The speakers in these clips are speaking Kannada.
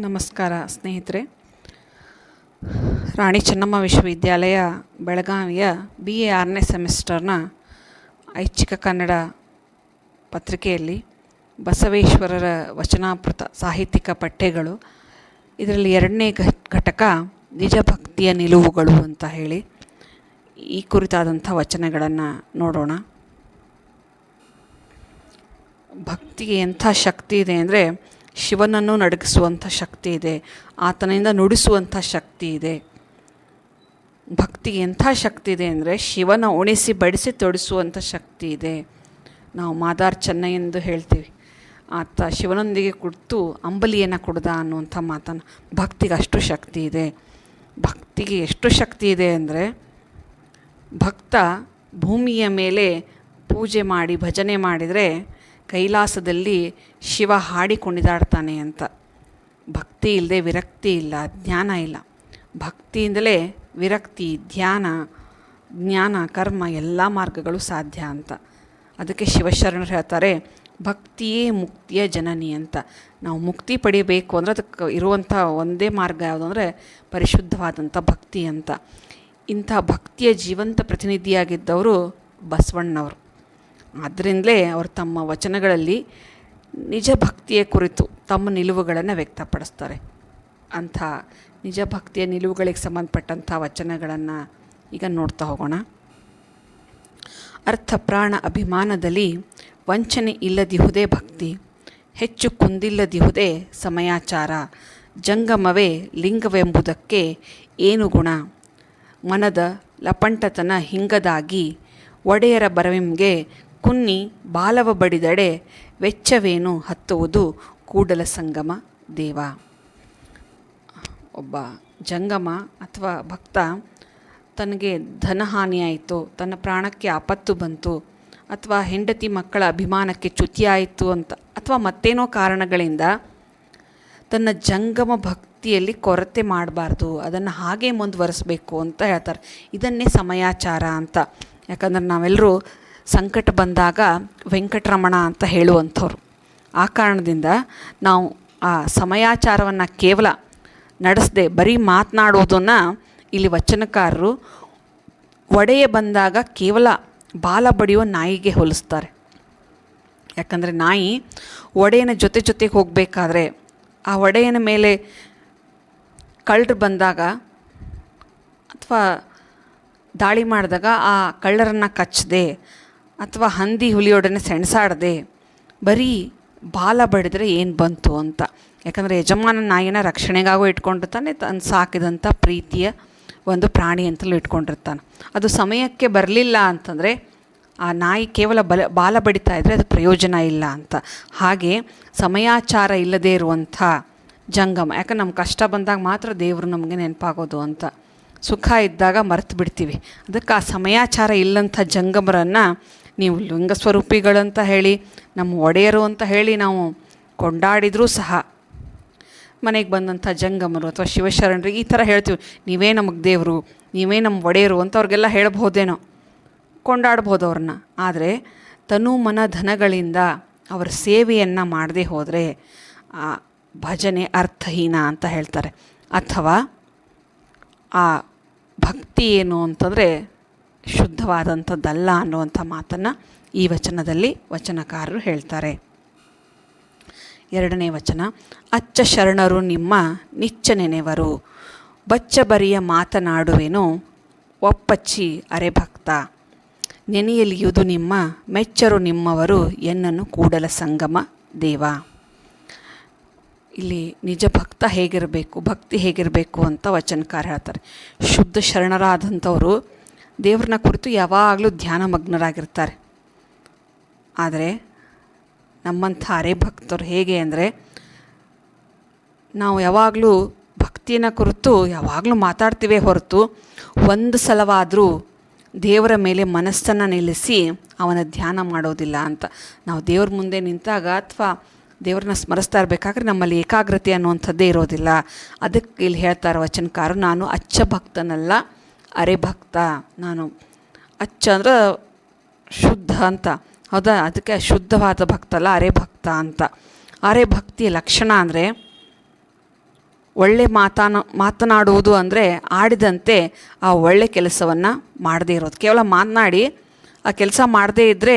ನಮಸ್ಕಾರ ಸ್ನೇಹಿತರೆ. ರಾಣಿ ಚೆನ್ನಮ್ಮ ವಿಶ್ವವಿದ್ಯಾಲಯ, ಬೆಳಗಾವಿಯ ಬಿ ಎ ಆರನೇ ಸೆಮಿಸ್ಟರ್ನ ಐಚ್ಛಿಕ ಕನ್ನಡ ಪತ್ರಿಕೆಯಲ್ಲಿ ಬಸವೇಶ್ವರರ ವಚನಾಪೃತ ಸಾಹಿತ್ಯಿಕ ಪಠ್ಯಗಳು, ಇದರಲ್ಲಿ ಎರಡನೇ ಘಟಕ ನಿಜ ಭಕ್ತಿಯ ನಿಲುವುಗಳು ಅಂತ ಹೇಳಿ ಈ ಕುರಿತಾದಂಥ ವಚನಗಳನ್ನು ನೋಡೋಣ. ಭಕ್ತಿಗೆ ಎಂಥ ಶಕ್ತಿ ಇದೆ ಅಂದರೆ ಶಿವನನ್ನು ನಡಗಿಸುವಂಥ ಶಕ್ತಿ ಇದೆ, ಆತನಿಂದ ನುಡಿಸುವಂಥ ಶಕ್ತಿ ಇದೆ. ಭಕ್ತಿಗೆ ಎಂಥ ಶಕ್ತಿ ಇದೆ ಅಂದರೆ ಶಿವನ ಉಣಿಸಿ ಬಡಿಸಿ ತೊಡಿಸುವಂಥ ಶಕ್ತಿ ಇದೆ. ನಾವು ಮಾದಾರ್ ಚೆನ್ನೈ ಎಂದು ಹೇಳ್ತೀವಿ. ಆತ ಶಿವನೊಂದಿಗೆ ಕುಡಿತು ಅಂಬಲಿಯನ್ನು ಕುಡ್ದ ಅನ್ನುವಂಥ ಮಾತನ್ನು ಭಕ್ತಿಗೆ ಅಷ್ಟು ಶಕ್ತಿ ಇದೆ. ಭಕ್ತಿಗೆ ಎಷ್ಟು ಶಕ್ತಿ ಇದೆ ಅಂದರೆ ಭಕ್ತ ಭೂಮಿಯ ಮೇಲೆ ಪೂಜೆ ಮಾಡಿ ಭಜನೆ ಮಾಡಿದರೆ ಕೈಲಾಸದಲ್ಲಿ ಶಿವ ಹಾಡಿ ಅಂತ. ಭಕ್ತಿ ಇಲ್ಲದೆ ವಿರಕ್ತಿ ಇಲ್ಲ ಜ್ಞಾನ ಇಲ್ಲ. ಭಕ್ತಿಯಿಂದಲೇ ವಿರಕ್ತಿ, ಧ್ಯಾನ, ಜ್ಞಾನ, ಕರ್ಮ ಎಲ್ಲ ಮಾರ್ಗಗಳು ಸಾಧ್ಯ ಅಂತ. ಅದಕ್ಕೆ ಶಿವಶರಣರು ಹೇಳ್ತಾರೆ, ಭಕ್ತಿಯೇ ಮುಕ್ತಿಯ ಜನನಿ ಅಂತ. ನಾವು ಮುಕ್ತಿ ಪಡಿಬೇಕು ಅಂದರೆ ಅದಕ್ಕೆ ಇರುವಂಥ ಒಂದೇ ಮಾರ್ಗ ಯಾವುದು ಅಂದರೆ ಪರಿಶುದ್ಧವಾದಂಥ ಭಕ್ತಿ ಅಂತ. ಇಂಥ ಭಕ್ತಿಯ ಜೀವಂತ ಪ್ರತಿನಿಧಿಯಾಗಿದ್ದವರು ಬಸವಣ್ಣವರು. ಆದ್ದರಿಂದಲೇ ಅವರು ತಮ್ಮ ವಚನಗಳಲ್ಲಿ ನಿಜ ಭಕ್ತಿಯ ಕುರಿತು ತಮ್ಮ ನಿಲುವುಗಳನ್ನು ವ್ಯಕ್ತಪಡಿಸ್ತಾರೆ. ಅಂಥ ನಿಜ ಭಕ್ತಿಯ ನಿಲುವುಗಳಿಗೆ ಸಂಬಂಧಪಟ್ಟಂಥ ವಚನಗಳನ್ನು ಈಗ ನೋಡ್ತಾ ಹೋಗೋಣ. ಅರ್ಥ ಪ್ರಾಣ ಅಭಿಮಾನದಲ್ಲಿ ವಂಚನೆ ಇಲ್ಲದಿಹುದೇ ಭಕ್ತಿ, ಹೆಚ್ಚು ಕುಂದಿಲ್ಲದಿಹುದೇ ಸಮಯಾಚಾರ, ಜಂಗಮವೇ ಲಿಂಗವೆಂಬುದಕ್ಕೆ ಏನು ಗುಣ? ಮನದ ಲಪಂಟತನ ಹಿಂಗದಾಗಿ ಒಡೆಯರ ಬರವಿಂಗೆ ಕುನ್ನಿ ಬಾಲವ ಬಡಿದಡೆ ವೆಚ್ಚವೇನು ಹತ್ತುವುದು ಕೂಡಲ ಸಂಗಮ ದೇವ. ಒಬ್ಬ ಜಂಗಮ ಅಥವಾ ಭಕ್ತ ತನಗೆ ಧನಹಾನಿಯಾಯಿತು, ತನ್ನ ಪ್ರಾಣಕ್ಕೆ ಆಪತ್ತು ಬಂತು ಅಥವಾ ಹೆಂಡತಿ ಮಕ್ಕಳ ಅಭಿಮಾನಕ್ಕೆ ಚ್ಯುತಿಯಾಯಿತು ಅಂತ ಅಥವಾ ಮತ್ತೇನೋ ಕಾರಣಗಳಿಂದ ತನ್ನ ಜಂಗಮ ಭಕ್ತಿಯಲ್ಲಿ ಕೊರತೆ ಮಾಡಬಾರ್ದು, ಅದನ್ನು ಹಾಗೆ ಮುಂದುವರಿಸಬೇಕು ಅಂತ ಹೇಳ್ತಾರೆ. ಇದನ್ನೇ ಸಮಯಾಚಾರ ಅಂತ. ಯಾಕಂದ್ರೆ ನಾವೆಲ್ಲರೂ ಸಂಕಟ ಬಂದಾಗ ವೆಂಕಟರಮಣ ಅಂತ ಹೇಳುವಂಥವ್ರು. ಆ ಕಾರಣದಿಂದ ನಾವು ಆ ಸಮಯಾಚಾರವನ್ನು ಕೇವಲ ನಡೆಸದೆ ಬರೀ ಮಾತನಾಡೋದನ್ನು ಇಲ್ಲಿ ವಚನಕಾರರು ಒಡೆಯ ಬಂದಾಗ ಕೇವಲ ಬಾಲ ಬಡಿಯೋ ನಾಯಿಗೆ ಹೋಲಿಸ್ತಾರೆ. ಯಾಕಂದರೆ ನಾಯಿ ಒಡೆಯನ ಜೊತೆ ಜೊತೆಗೆ ಹೋಗಬೇಕಾದ್ರೆ ಆ ಒಡೆಯನ ಮೇಲೆ ಕಳ್ಳರು ಬಂದಾಗ ಅಥವಾ ದಾಳಿ ಮಾಡಿದಾಗ ಆ ಕಳ್ಳರನ್ನು ಕಚ್ಚದೆ ಅಥವಾ ಹಂದಿ ಹುಲಿಯೊಡನೆ ಸೆಣಸಾಡದೆ ಬರೀ ಬಾಲ ಬಡಿದ್ರೆ ಏನು ಬಂತು ಅಂತ. ಯಾಕಂದರೆ ಯಜಮಾನ ನಾಯಿನ ರಕ್ಷಣೆಗಾಗೂ ಇಟ್ಕೊಂಡಿರ್ತಾನೆ ತನ್ನ ಸಾಕಿದಂಥ ಪ್ರೀತಿಯ ಒಂದು ಪ್ರಾಣಿ ಅಂತಲೂ ಇಟ್ಕೊಂಡಿರ್ತಾನೆ. ಅದು ಸಮಯಕ್ಕೆ ಬರಲಿಲ್ಲ ಅಂತಂದರೆ ಆ ನಾಯಿ ಕೇವಲ ಬಲ, ಬಾಲ ಬಡಿತಾ ಇದ್ದರೆ ಅದು ಪ್ರಯೋಜನ ಇಲ್ಲ ಅಂತ. ಹಾಗೆ ಸಮಯಾಚಾರ ಇಲ್ಲದೇ ಇರುವಂಥ ಜಂಗಮ, ಯಾಕಂದ್ರೆ ನಮ್ಮ ಕಷ್ಟ ಬಂದಾಗ ಮಾತ್ರ ದೇವರು ನಮಗೆ ನೆನಪಾಗೋದು ಅಂತ. ಸುಖ ಇದ್ದಾಗ ಮರೆತು ಬಿಡ್ತೀವಿ. ಅದಕ್ಕೆ ಆ ಸಮಯಾಚಾರ ಇಲ್ಲಂಥ ಜಂಗಮರನ್ನು ನೀವು ಲಿಂಗ ಸ್ವರೂಪಿಗಳಂತ ಹೇಳಿ, ನಮ್ಮ ಒಡೆಯರು ಅಂತ ಹೇಳಿ ನಾವು ಕೊಂಡಾಡಿದರೂ ಸಹ ಮನೆಗೆ ಬಂದಂಥ ಜಂಗಮರು ಅಥವಾ ಶಿವಶರಣರಿಗೆ ಈ ಥರ ಹೇಳ್ತೀವಿ. ನೀವೇ ನಮಗೆ ದೇವರು, ನೀವೇ ನಮ್ಮ ಒಡೆಯರು ಅಂತ ಅವ್ರಿಗೆಲ್ಲ ಹೇಳ್ಬೋದೇನೋ ಕೊಂಡಾಡ್ಬೋದು ಅವ್ರನ್ನ. ಆದರೆ ತನು ಮನ ಧನಗಳಿಂದ ಅವರ ಸೇವೆಯನ್ನು ಮಾಡದೇ ಹೋದರೆ ಆ ಭಜನೆ ಅರ್ಥಹೀನ ಅಂತ ಹೇಳ್ತಾರೆ. ಅಥವಾ ಆ ಭಕ್ತಿ ಏನು ಅಂತಂದರೆ ಶುದ್ಧವಾದಂಥದ್ದಲ್ಲ ಅನ್ನುವಂಥ ಮಾತನ್ನು ಈ ವಚನದಲ್ಲಿ ವಚನಕಾರರು ಹೇಳ್ತಾರೆ. ಎರಡನೇ ವಚನ, ಅಚ್ಚ ಶರಣರು ನಿಮ್ಮ ನಿಚ್ಚ ನೆನೆವರು. ಬಚ್ಚಬರಿಯ ಮಾತನಾಡುವೆನು, ಒಪ್ಪಚ್ಚಿ ಅರೆಭಕ್ತ. ನೆನೆಯಲಿಯುವುದು ನಿಮ್ಮ ಮೆಚ್ಚರು ನಿಮ್ಮವರು ಎನ್ನನ್ನು ಕೂಡಲ ಸಂಗಮ ದೇವ. ಇಲ್ಲಿ ನಿಜ ಭಕ್ತ ಹೇಗಿರಬೇಕು, ಭಕ್ತಿ ಹೇಗಿರಬೇಕು ಅಂತ ವಚನಕಾರ ಹೇಳ್ತಾರೆ. ಶುದ್ಧ ಶರಣರಾದಂಥವರು ದೇವ್ರನ್ನ ಕುರಿತು ಯಾವಾಗಲೂ ಧ್ಯಾನ ಮಗ್ನರಾಗಿರ್ತಾರೆ. ಆದರೆ ನಮ್ಮಂಥ ಅರೆ ಭಕ್ತರು ಹೇಗೆ ಅಂದರೆ, ನಾವು ಯಾವಾಗಲೂ ಭಕ್ತಿನ ಕುರಿತು ಯಾವಾಗಲೂ ಮಾತಾಡ್ತೀವಿ ಹೊರತು ಒಂದು ಸಲವಾದರೂ ದೇವರ ಮೇಲೆ ಮನಸ್ಸನ್ನು ನಿಲ್ಲಿಸಿ ಅವನ ಧ್ಯಾನ ಮಾಡೋದಿಲ್ಲ ಅಂತ. ನಾವು ದೇವ್ರ ಮುಂದೆ ನಿಂತಾಗ ಅಥವಾ ದೇವ್ರನ್ನ ಸ್ಮರಿಸ್ತಾ ಇರಬೇಕಾದ್ರೆ ನಮ್ಮಲ್ಲಿ ಏಕಾಗ್ರತೆ ಅನ್ನುವಂಥದ್ದೇ ಇರೋದಿಲ್ಲ. ಅದಕ್ಕೆ ಇಲ್ಲಿ ಹೇಳ್ತಾರೆ ವಚನಕಾರರು, ನಾನು ಅಚ್ಚ ಭಕ್ತನಲ್ಲ. ಅರೆ ಭಕ್ತ, ನಾನು ಅಚ್ಚ ಅಂದ್ರೆ ಶುದ್ಧ ಅಂತ. ಹೌದಾ? ಅದಕ್ಕೆ ಶುದ್ಧವಾದ ಭಕ್ತ ಅಲ್ಲ, ಅರೆ ಭಕ್ತ ಅಂತ. ಅರೆ ಭಕ್ತಿಯ ಲಕ್ಷಣ ಅಂದರೆ ಒಳ್ಳೆ ಮಾತಾನ, ಮಾತನಾಡುವುದು ಅಂದರೆ ಆಡಿದಂತೆ ಆ ಒಳ್ಳೆ ಕೆಲಸವನ್ನು ಮಾಡದೇ ಇರೋದು. ಕೇವಲ ಮಾತನಾಡಿ ಆ ಕೆಲಸ ಮಾಡದೇ ಇದ್ದರೆ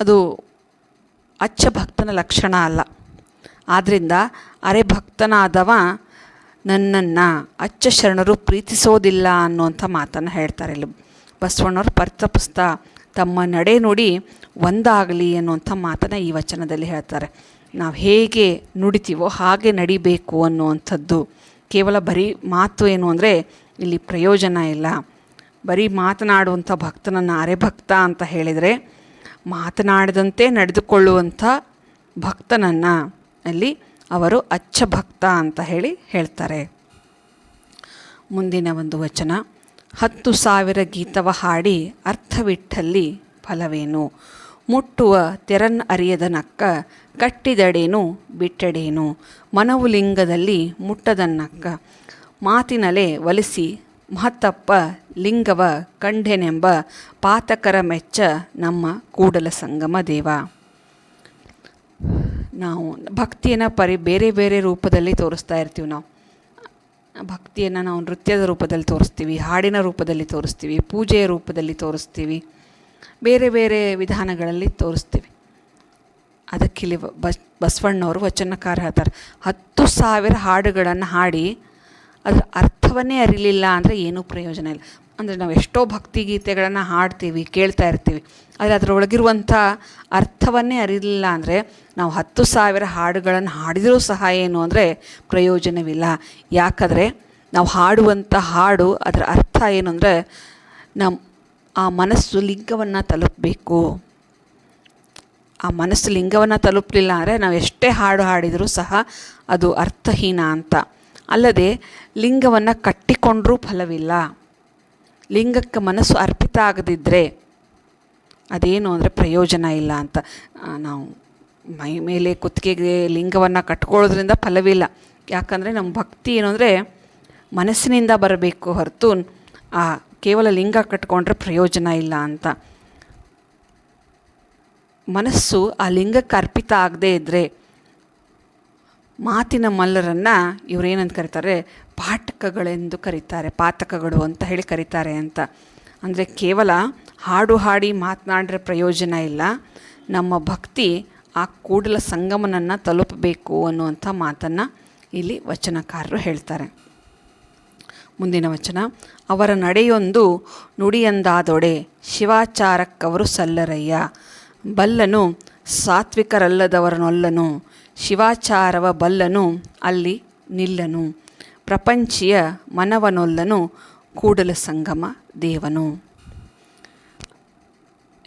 ಅದು ಅಚ್ಚ ಭಕ್ತನ ಲಕ್ಷಣ ಅಲ್ಲ. ಆದ್ದರಿಂದ ಅರೆ ಭಕ್ತನಾದವ ನನ್ನನ್ನು ಅಚ್ಚ ಶರಣರು ಪ್ರೀತಿಸೋದಿಲ್ಲ ಅನ್ನುವಂಥ ಮಾತನ್ನು ಹೇಳ್ತಾರೆ ಇಲ್ಲಿ. ಬಸವಣ್ಣವ್ರು ಪರಿತಪಿಸ್ತಾ ತಮ್ಮ ನಡೆ ನುಡಿ ಒಂದಾಗಲಿ ಅನ್ನುವಂಥ ಮಾತನ್ನು ಈ ವಚನದಲ್ಲಿ ಹೇಳ್ತಾರೆ. ನಾವು ಹೇಗೆ ನುಡಿತೀವೋ ಹಾಗೆ ನಡಿಬೇಕು ಅನ್ನುವಂಥದ್ದು. ಕೇವಲ ಬರೀ ಮಾತು ಏನು ಅಂದರೆ ಇಲ್ಲಿ ಪ್ರಯೋಜನ ಇಲ್ಲ. ಬರೀ ಮಾತನಾಡುವಂಥ ಭಕ್ತನನ್ನು ಅರೆಭಕ್ತ ಅಂತ ಹೇಳಿದರೆ ಮಾತನಾಡಿದಂತೆ ನಡೆದುಕೊಳ್ಳುವಂಥ ಭಕ್ತನನ್ನು ಅಲ್ಲಿ ಅವರು ಅಚ್ಚ ಭಕ್ತ ಅಂತ ಹೇಳಿ ಹೇಳ್ತಾರೆ. ಮುಂದಿನ ಒಂದು ವಚನ, ಹತ್ತು ಸಾವಿರ ಗೀತವ ಹಾಡಿ ಅರ್ಥವಿಟ್ಟಲ್ಲಿ ಫಲವೇನು? ಮುಟ್ಟುವ ತೆರನ್ ಅರಿಯದ ನಕ್ಕ ಕಟ್ಟಿದಡೇನು, ಬಿಟ್ಟಡೇನು? ಮನವು ಲಿಂಗದಲ್ಲಿ ಮುಟ್ಟದನ್ನಕ್ಕ ಮಾತಿನಲೆ ಒಲಿಸಿ ಮಹತ್ತಪ್ಪ ಲಿಂಗವ ಕಂಡೆನೆಂಬ ಪಾತಕರ ಮೆಚ್ಚ ನಮ್ಮ ಕೂಡಲ ಸಂಗಮ ದೇವ. ನಾವು ಭಕ್ತಿಯನ್ನು ಪರಿ ಬೇರೆ ಬೇರೆ ರೂಪದಲ್ಲಿ ತೋರಿಸ್ತಾ ಇರ್ತೀವಿ ನಾವು. ಭಕ್ತಿಯನ್ನು ನಾವು ನೃತ್ಯದ ರೂಪದಲ್ಲಿ ತೋರಿಸ್ತೀವಿ, ಹಾಡಿನ ರೂಪದಲ್ಲಿ ತೋರಿಸ್ತೀವಿ, ಪೂಜೆಯ ರೂಪದಲ್ಲಿ ತೋರಿಸ್ತೀವಿ, ಬೇರೆ ಬೇರೆ ವಿಧಾನಗಳಲ್ಲಿ ತೋರಿಸ್ತೀವಿ. ಅದಕ್ಕಿಲ್ಲಿ ಬಸ್, ಬಸವಣ್ಣವರು ವಚನಕಾರ ಹೇಳ್ತಾರೆ. ಹತ್ತು ಸಾವಿರ ಹಾಡುಗಳನ್ನು ಹಾಡಿ ಅದರ ಅರ್ಥವನ್ನೇ ಅರಿಲಿಲ್ಲ ಅಂದರೆ ಏನೂ ಪ್ರಯೋಜನ ಇಲ್ಲ. ಅಂದರೆ ನಾವು ಎಷ್ಟೋ ಭಕ್ತಿಗೀತೆಗಳನ್ನು ಹಾಡ್ತೀವಿ, ಕೇಳ್ತಾ ಇರ್ತೀವಿ. ಆದರೆ ಅದರೊಳಗಿರುವಂಥ ಅರ್ಥವನ್ನೇ ಅರಿಲಿಲ್ಲ ಅಂದರೆ ನಾವು ಹತ್ತು ಸಾವಿರ ಹಾಡುಗಳನ್ನು ಹಾಡಿದರೂ ಸಹ ಏನು ಅಂದರೆ ಪ್ರಯೋಜನವಿಲ್ಲ. ಯಾಕಂದರೆ ನಾವು ಹಾಡುವಂಥ ಹಾಡು ಅದರ ಅರ್ಥ ಏನು ಅಂದರೆ ನಮ್ಮ ಆ ಮನಸ್ಸು ಲಿಂಗವನ್ನು ತಲುಪಬೇಕು. ಆ ಮನಸ್ಸು ಲಿಂಗವನ್ನು ತಲುಪಲಿಲ್ಲ ಅಂದರೆ ನಾವು ಎಷ್ಟೇ ಹಾಡು ಹಾಡಿದರೂ ಸಹ ಅದು ಅರ್ಥಹೀನ ಅಂತ. ಅಲ್ಲದೆ ಲಿಂಗವನ್ನು ಕಟ್ಟಿಕೊಂಡರೂ ಫಲವಿಲ್ಲ. ಲಿಂಗಕ್ಕೆ ಮನಸ್ಸು ಅರ್ಪಿತ ಆಗದಿದ್ದರೆ ಅದೇನು ಅಂದರೆ ಪ್ರಯೋಜನ ಇಲ್ಲ ಅಂತ ನಾವು ಮೈ ಮೇಲೆ ಕುತ್ತಿಗೆಗೆ ಲಿಂಗವನ್ನು ಕಟ್ಕೊಳ್ಳೋದ್ರಿಂದ ಫಲವಿಲ್ಲ. ಯಾಕಂದರೆ ನಮ್ಮ ಭಕ್ತಿ ಏನು ಅಂದರೆ ಮನಸ್ಸಿನಿಂದ ಬರಬೇಕು ಹೊರತು, ಆ, ಕೇವಲ ಲಿಂಗ ಕಟ್ಕೊಂಡ್ರೆ ಪ್ರಯೋಜನ ಇಲ್ಲ ಅಂತ. ಮನಸ್ಸು ಆ ಲಿಂಗಕ್ಕೆ ಅರ್ಪಿತ ಆಗದೇ ಇದ್ದರೆ ಮಾತಿನ ಮಲ್ಲರನ್ನು ಇವರೇನಂತ ಕರೀತಾರೆ? ಪಾಠಕಗಳೆಂದು ಕರೀತಾರೆ, ಪಾತಕಗಳು ಅಂತ ಹೇಳಿ ಕರೀತಾರೆ ಅಂತ. ಅಂದರೆ ಕೇವಲ ಹಾಡು ಹಾಡಿ ಮಾತನಾಡಿದ್ರೆ ಪ್ರಯೋಜನ ಇಲ್ಲ. ನಮ್ಮ ಭಕ್ತಿ ಆ ಕೂಡಲ ಸಂಗಮನನ್ನು ತಲುಪಬೇಕು ಅನ್ನುವಂಥ ಮಾತನ್ನು ಇಲ್ಲಿ ವಚನಕಾರರು ಹೇಳ್ತಾರೆ. ಮುಂದಿನ ವಚನ, ಅವರ ನಡೆಯೊಂದು ನುಡಿಯಂದಾದೊಡೆ ಶಿವಾಚಾರಕ್ಕವರು ಸಲ್ಲರಯ್ಯ. ಬಲ್ಲನು ಸಾತ್ವಿಕರಲ್ಲದವರನೊಲ್ಲನು ಶಿವಾಚಾರವ ಬಲ್ಲನು, ಅಲ್ಲಿ ನಿಲ್ಲನು. ಪ್ರಪಂಚಿಯ ಮನವನೊಲ್ಲನು, ಕೂಡಲ ಸಂಗಮ ದೇವನು.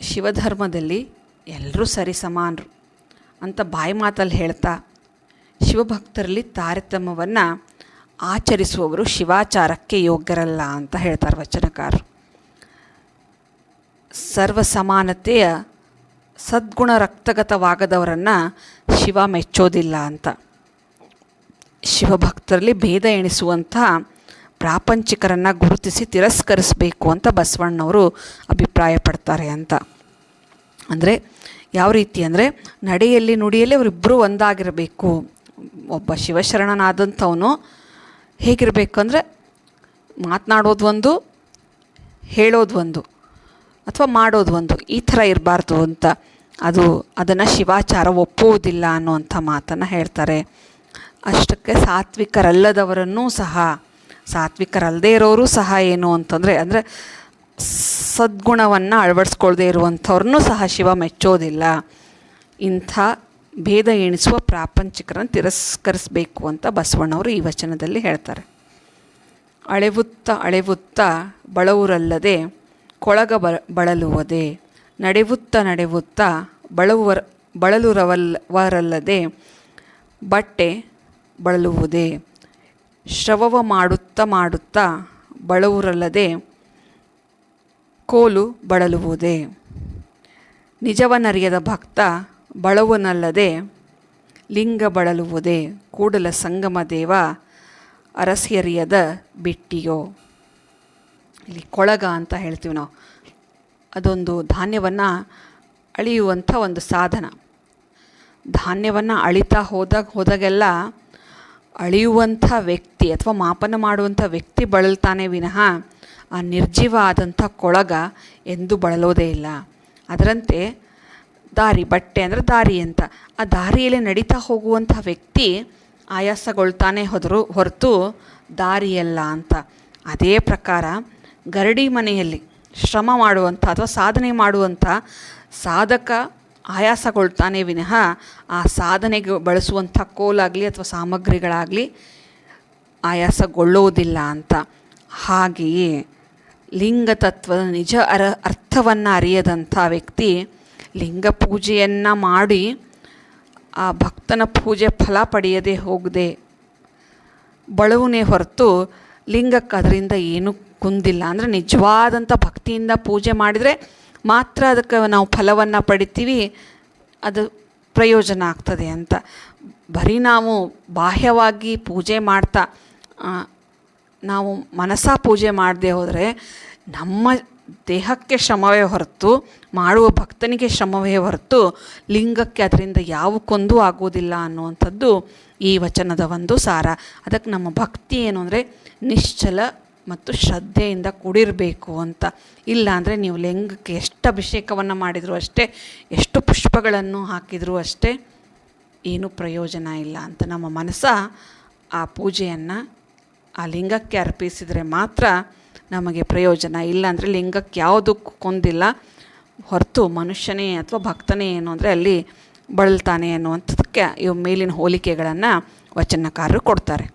ಶಿವಧರ್ಮದಲ್ಲಿ ಎಲ್ಲರೂ ಸರಿ ಸಮಾನರು. ಅಂತ ಬಾಯಿ ಮಾತಲ್ಲಿ ಹೇಳ್ತಾ, ಶಿವಭಕ್ತರಲ್ಲಿ ತಾರತಮ್ಯವನ್ನು ಆಚರಿಸುವವರು ಶಿವಾಚಾರಕ್ಕೆ ಯೋಗ್ಯರಲ್ಲ ಅಂತ ಹೇಳ್ತಾರೆ ವಚನಕಾರರು. ಸರ್ವ ಸಮಾನತೆಯ ಸದ್ಗುಣ ರಕ್ತಗತವಾಗದವರನ್ನು ಶಿವ ಮೆಚ್ಚೋದಿಲ್ಲ ಅಂತ. ಶಿವಭಕ್ತರಲ್ಲಿ ಭೇದ ಎಣಿಸುವಂಥ ಪ್ರಾಪಂಚಿಕರನ್ನು ಗುರುತಿಸಿ ತಿರಸ್ಕರಿಸಬೇಕು ಅಂತ ಬಸವಣ್ಣವರು ಅಭಿಪ್ರಾಯಪಡ್ತಾರೆ ಅಂತ. ಅಂದರೆ ಯಾವ ರೀತಿ ಅಂದರೆ ನಡೆಯಲ್ಲಿ ನುಡಿಯಲ್ಲಿ ಅವರಿಬ್ಬರು ಒಂದಾಗಿರಬೇಕು. ಒಬ್ಬ ಶಿವಶರಣನಾದಂಥವನು ಹೇಗಿರಬೇಕು ಅಂದರೆ ಮಾತನಾಡೋದು ಒಂದು, ಹೇಳೋದು ಒಂದು. ಅಥವಾ ಮಾಡೋದು ಒಂದು, ಈ ಥರ ಇರಬಾರ್ದು ಅಂತ. ಅದು, ಅದನ್ನು ಶಿವಾಚಾರ ಒಪ್ಪುವುದಿಲ್ಲ ಅನ್ನುವಂಥ ಮಾತನ್ನು ಹೇಳ್ತಾರೆ. ಅಷ್ಟಕ್ಕೆ ಸಾತ್ವಿಕರಲ್ಲದವರನ್ನೂ ಸಹ, ಸಾತ್ವಿಕರಲ್ಲದೇ ಇರೋರು ಸಹ ಏನು ಅಂತಂದರೆ, ಅಂದರೆ ಸದ್ಗುಣವನ್ನು ಅಳವಡಿಸ್ಕೊಳ್ದೇ ಇರುವಂಥವ್ರನ್ನೂ ಸಹ ಶಿವ ಮೆಚ್ಚೋದಿಲ್ಲ. ಇಂಥ ಭೇದ ಎಣಿಸುವ ಪ್ರಾಪಂಚಿಕರನ್ನು ತಿರಸ್ಕರಿಸಬೇಕು ಅಂತ ಬಸವಣ್ಣವರು ಈ ವಚನದಲ್ಲಿ ಹೇಳ್ತಾರೆ. ಅಳೆವುತ್ತ ಅಳೆವುತ್ತ ಬಳವುರಲ್ಲದೆ ಕೊಳಗ ಬ, ಬಳಲುವುದೇ, ನಡೆವುತ್ತ ನಡೆವುತ್ತ ಬಳವುವರ ಬಳಲುರವಲ್ವರಲ್ಲದೆ ಬಟ್ಟೆ ಬಳಲುವುದೇ, ಶ್ರವವ ಮಾಡುತ್ತಾ ಮಾಡುತ್ತಾ ಬಳವುರಲ್ಲದೆ ಕೋಲು ಬಳಲುವುದೇ. ನಿಜವನರಿಯದ ಭಕ್ತ ಬಳವನಲ್ಲದೆ ಲಿಂಗ ಬಳಲುವುದೇ. ಕೂಡಲ ಸಂಗಮ ದೇವ ಅರಸಿಯರಿಯದ ಬಿಟ್ಟಿಯೋ. ಇಲ್ಲಿ ಕೊಳಗ ಅಂತ ಹೇಳ್ತೀವಿ ನಾವು. ಅದೊಂದು ಧಾನ್ಯವನ್ನು ಅಳಿಯುವಂಥ ಒಂದು ಸಾಧನ. ಧಾನ್ಯವನ್ನು ಅಳಿತಾ ಹೋದಾಗ, ಹೋದಾಗೆಲ್ಲ ಅಳಿಯುವಂಥ ವ್ಯಕ್ತಿ ಅಥವಾ ಮಾಪನ ಮಾಡುವಂಥ ವ್ಯಕ್ತಿ ಬಳಲ್ತಾನೆ ವಿನಃ ಆ ನಿರ್ಜೀವ ಆದಂಥ ಕೊಳಗ ಎಂದು ಬಳಲೋದೇ ಇಲ್ಲ. ಅದರಂತೆ ದಾರಿ, ಬಟ್ಟೆ ಅಂದರೆ ದಾರಿ ಅಂತ. ಆ ದಾರಿಯಲ್ಲಿ ನಡೀತಾ ಹೋಗುವಂಥ ವ್ಯಕ್ತಿ ಆಯಾಸಗೊಳ್ತಾನೆ ಹೊದರು, ಹೊರತು ದಾರಿಯಲ್ಲ ಅಂತ. ಅದೇ ಪ್ರಕಾರ ಗರಡಿ ಮನೆಯಲ್ಲಿ ಶ್ರಮ ಮಾಡುವಂಥ ಅಥವಾ ಸಾಧನೆ ಮಾಡುವಂಥ ಸಾಧಕ ಆಯಾಸಗೊಳ್ತಾನೆ ವಿನಃ ಆ ಸಾಧನೆಗೆ ಬಳಸುವಂಥ ಕೋಲಾಗಲಿ ಅಥವಾ ಸಾಮಗ್ರಿಗಳಾಗಲಿ ಆಯಾಸಗೊಳ್ಳುವುದಿಲ್ಲ ಅಂತ. ಹಾಗೆಯೇ ಲಿಂಗತತ್ವದ ನಿಜ ಅರ ಅರ್ಥವನ್ನು ಅರಿಯದಂಥ ವ್ಯಕ್ತಿ ಲಿಂಗ ಪೂಜೆಯನ್ನು ಮಾಡಿ ಆ ಭಕ್ತನ ಪೂಜೆ ಫಲ ಪಡೆಯದೆ ಹೋಗದೆ ಬಳವನೇ ಹೊರತು ಲಿಂಗಕ್ಕೆ ಅದರಿಂದ ಏನೂ ಕುಂದಿಲ್ಲ. ಅಂದರೆ ನಿಜವಾದಂಥ ಭಕ್ತಿಯಿಂದ ಪೂಜೆ ಮಾಡಿದರೆ ಮಾತ್ರ ಅದಕ್ಕೆ ನಾವು ಫಲವನ್ನು ಪಡಿತೀವಿ, ಅದು ಪ್ರಯೋಜನ ಆಗ್ತದೆ ಅಂತ. ಬರೀ ನಾವು ಬಾಹ್ಯವಾಗಿ ಪೂಜೆ ಮಾಡ್ತಾ ನಾವು ಮನಸ ಪೂಜೆ ಮಾಡದೆ ಹೋದರೆ ನಮ್ಮ ದೇಹಕ್ಕೆ ಶ್ರಮವೇ ಹೊರತು, ಮಾಡುವ ಭಕ್ತನಿಗೆ ಶ್ರಮವೇ ಹೊರತು ಲಿಂಗಕ್ಕೆ ಅದರಿಂದ ಯಾವ ಕೊಂದು ಆಗೋದಿಲ್ಲ ಅನ್ನುವಂಥದ್ದು ಈ ವಚನದ ಒಂದು ಸಾರ. ಅದಕ್ಕೆ ನಮ್ಮ ಭಕ್ತಿ ಏನು ಅಂದರೆ ನಿಶ್ಚಲ ಮತ್ತು ಶ್ರದ್ಧೆಯಿಂದ ಕೂಡಿರಬೇಕು ಅಂತ. ಇಲ್ಲ ಅಂದರೆ ನೀವು ಲಿಂಗಕ್ಕೆ ಎಷ್ಟು ಅಭಿಷೇಕವನ್ನು ಮಾಡಿದರೂ ಅಷ್ಟೇ, ಎಷ್ಟು ಪುಷ್ಪಗಳನ್ನು ಹಾಕಿದರೂ ಅಷ್ಟೇ ಏನೂ ಪ್ರಯೋಜನ ಇಲ್ಲ ಅಂತ ನಮ್ಮ ಮನಸ್ಸ ಆ ಪೂಜೆಯನ್ನು ಆ ಲಿಂಗಕ್ಕೆ ಅರ್ಪಿಸಿದರೆ ಮಾತ್ರ ನಮಗೆ ಪ್ರಯೋಜನ. ಇಲ್ಲಾಂದರೆ ಲಿಂಗಕ್ಕೆ ಯಾವುದಕ್ಕೂ ಕೊಂದಿಲ್ಲ. ಹೊರತು ಮನುಷ್ಯನೇ ಅಥವಾ ಭಕ್ತನೇ ಏನು ಅಂದರೆ ಅಲ್ಲಿ ಬಳಲ್ತಾನೆ ಅನ್ನುವಂಥದ್ದಕ್ಕೆ ಇವು ಮೇಲಿನ ಹೋಲಿಕೆಗಳನ್ನು ವಚನಕಾರರು ಕೊಡ್ತಾರೆ.